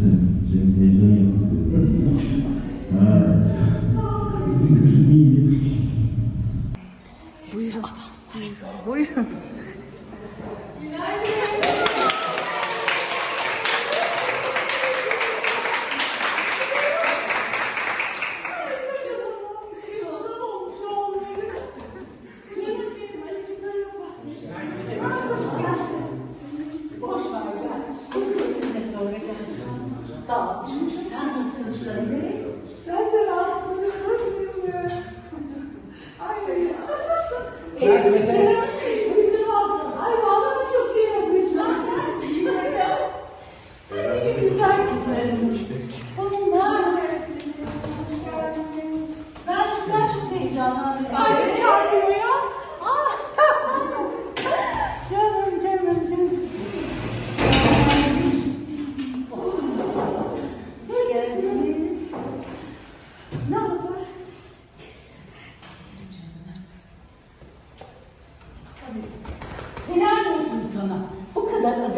Cem, Cem heyecan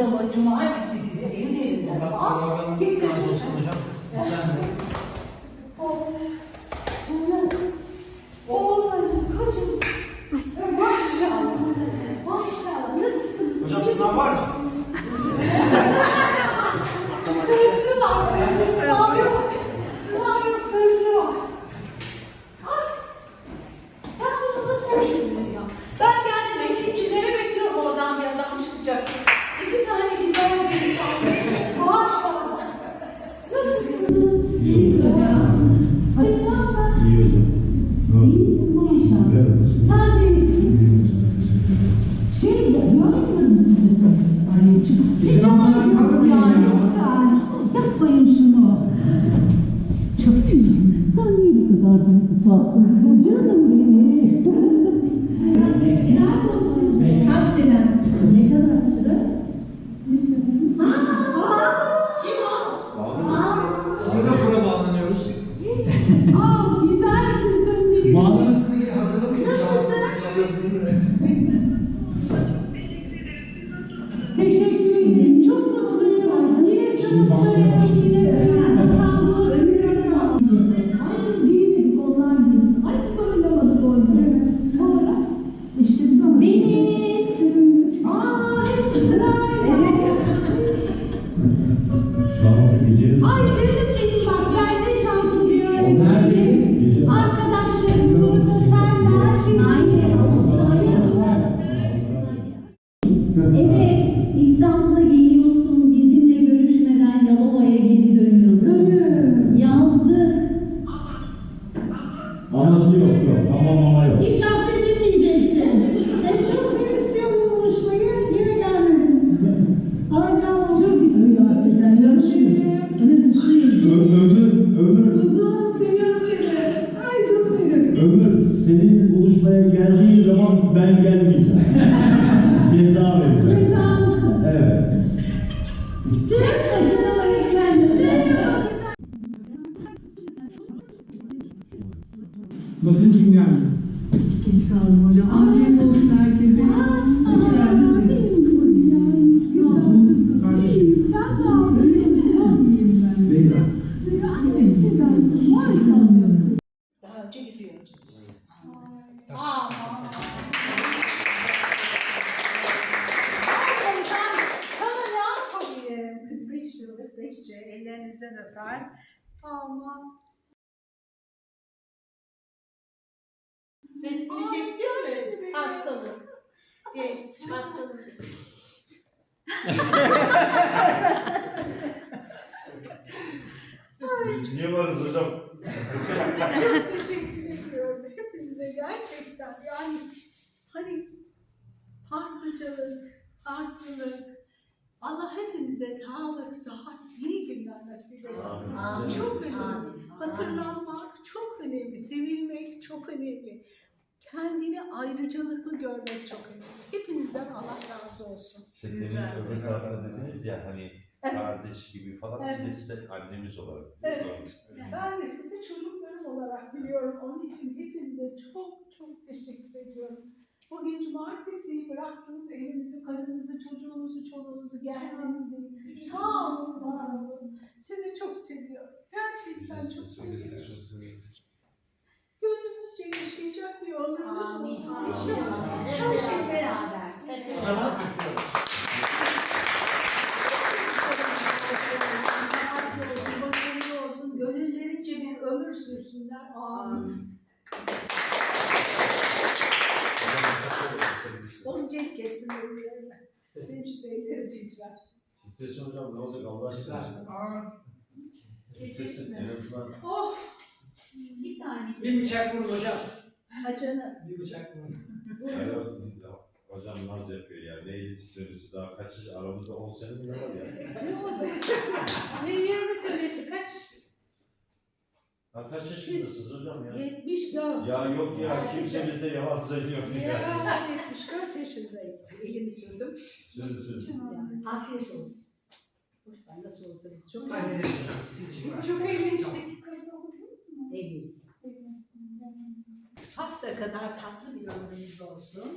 adama cumartesi günü evlerinden. Allah razı duygusalsın? Canım benim. Kaç dönem? Ne kadar süre? Kim o? Singapur'a bağlanıyoruz. Aa, güzel kızım benim. Bağlamasını iyi hazırlık Evet, İstanbul'a geliyorsun, bizimle görüşmeden Yalova'ya geri dönüyorsun. Yazdık. Aması yok yok. Ama yok. Hiç ben gelmeyeceğim. Ceza vereceğim. Cezalısın. Evet. Tek başına. Bakın kim geldi. Geç kaldım hocam. Afiyet ellerinizden öper. Aman. Resmini çektin mi? Hastalık. Cem, hastalık. Biz niye varız hocam? Çok teşekkür ediyorum hepinize gerçekten. Yani hani parmacılık, farklılık, Allah hepinize sağlık, sıhhat, iyi günler nasip etsin. Amin. Çok önemli. Hatırlanmak çok önemli. Sevilmek çok önemli. Kendini ayrıcalıklı görmek çok önemli. Hepinizden Allah razı olsun. İşte demin öbür tarafta dediniz ya hani Evet. kardeş gibi falan biz de Evet. size annemiz olarak. Evet. Ben de sizi çocuklarım olarak biliyorum. Onun için hepinize çok çok teşekkür ediyorum. Bugün cumartesi bıraktınız evinizi, karınızı, çocuğunuzu, çoluğunuzu, olun, var olun. Sizi çok seviyorum. Gerçekten çok seviyorum. çok seviyoruz. Gönlünüzce yaşayacak bir ömrünüz olsun. Hep Her şey beraber. O zaman Sağlıklı olsun, başarılı olsun, gönüllerince bir ömür sürsünler. Amin. Olacak kesin ölülerine. Benim şu beylerim titrer. Titresin hocam ne olacak Allah aşkına. Titresin en azından. Oh! Bir tane. bir bıçak vurun hocam. Acını. Bir bıçak vurun. Hayır, hocam naz yapıyor ya. Neyle titremesi daha kaç yaş aramızda 10 sene mi ne var ya? Ne olsun? Ne yirmi senesi kaç? Ha, kaç yaşındasınız hocam ya? 74. Ya yok ya kimse bize yalan söylüyor Ya ya. ben 74 yaşındayım. Elimi sürdüm. Sürü sürü. Yani afiyet olsun. Hoş ben nasıl olsa biz çok Hallederiz hocam. Siz Biz çok eğlendik. Evet. Pasta kadar tatlı bir ömrünüz olsun.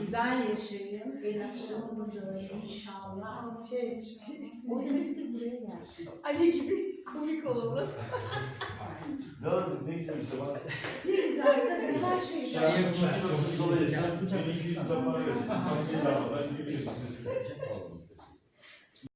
Güzel yaşayın. El açılımında inşallah. Şey, O ismi hepsi buraya gelsin. Ali gibi komik olalım. Oldu ne güzel işte bak. Ne güzel tabii her şey. Şu an bu dolayı sen bir iki yüz defa